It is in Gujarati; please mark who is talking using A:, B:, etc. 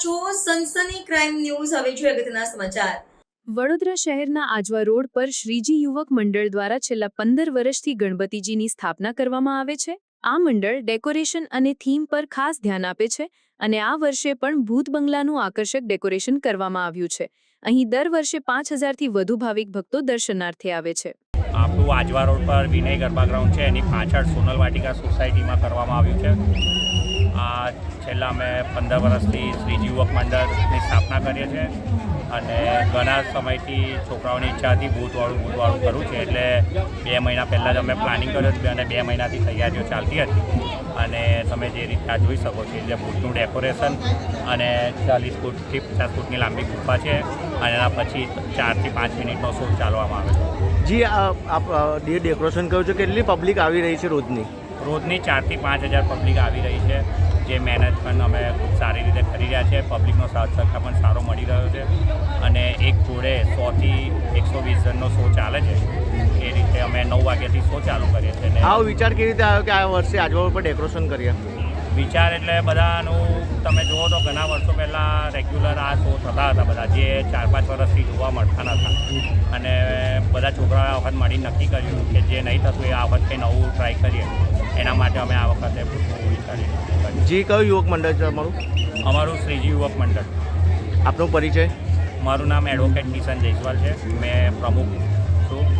A: છો સનસની ક્રાઇમ ન્યૂઝ હવે જોઈએ અગત્યના સમાચાર.
B: વડોદરા શહેરના આજવા રોડ પર શ્રીજી યુવક મંડળ દ્વારા છેલ્લા પંદર વર્ષથી ગણપતિજીની સ્થાપના કરવામાં આવે છે. આ મંડળ ડેકોરેશન અને થીમ પર ખાસ ધ્યાન આપે છે અને આ વર્ષે પણ ભૂત બંગલાનું આકર્ષક ડેકોરેશન કરવામાં આવ્યું છે. અહીં દર વર્ષે પાંચ હજારથી વધુ ભાવિક ભક્તો દર્શનાર્થે આવે છે.
C: આપણું આજવા રોડ પર વિનય ગરબા ગ્રાઉન્ડ છે. એની પાછળ સોનલ વાટિકા સોસાયટીમાં કરવામાં આવ્યું છે. આ છેલ્લા અમે પંદર વર્ષથી શ્રી યુવક મંડળની સ્થાપના કરીએ છીએ અને ઘણા સમયથી છોકરાઓની ઈચ્છા હતી ભૂતવાળું ભૂતવાળું કરવું છે. એટલે બે મહિના પહેલાં જ અમે પ્લાનિંગ કર્યું હતું અને બે મહિનાથી તૈયારીઓ ચાલતી હતી. અને તમે જે રીતે આ જોઈ શકો છો, એટલે ભૂતનું ડેકોરેશન અને ચાલીસ ફૂટથી પચાસ ફૂટની લાંબી ગુફા છે. અને એના પછી ચારથી પાંચ મિનિટનો શો ચાલવામાં આવે છે.
D: જી અ, ડેકોરેશન કહ્યું છે કેટલી પબ્લિક આવી રહી છે રોજની?
C: રોજની ચારથી પાંચ હજાર પબ્લિક આવી રહી છે જે મેનેજમેન્ટ અમે ખૂબ સારી રીતે કરી રહ્યા છે પબ્લિકનો સાથ સહકાર પણ સારો મળી રહ્યો છે અને એક જોડે સોથી એકસો વીસ જણનો શો ચાલે છે એ રીતે અમે નવ વાગ્યાથી શો ચાલુ કરીએ છીએ
D: આવો વિચાર કેવી રીતે આવ્યો કે આ વર્ષે આજુબાજુ પર ડેકોરેશન કરીએ
C: વિચાર એટલે બધાનું તમે જુઓ તો ઘણા વર્ષો પહેલાં રેગ્યુલર આ શો થતા હતા બધા જે ચાર પાંચ વર્ષથી જોવા મળતા નહોતા. અને બધા છોકરાઓએ આ વખત મળી નક્કી કર્યું કે જે નહીં થતું એ આ વખત કંઈ નવું ટ્રાય કરીએ. એના માટે અમે આ વખતે પૂછવું
D: જે કયું યુવક મંડળ છે અમારું?
C: અમારું શ્રીજી યુવક મંડળ.
D: આપનો પરિચય?
C: મારું નામ એડવોકેટ કિશન જયસ્વાલ છે. મેં પ્રમુખ છું.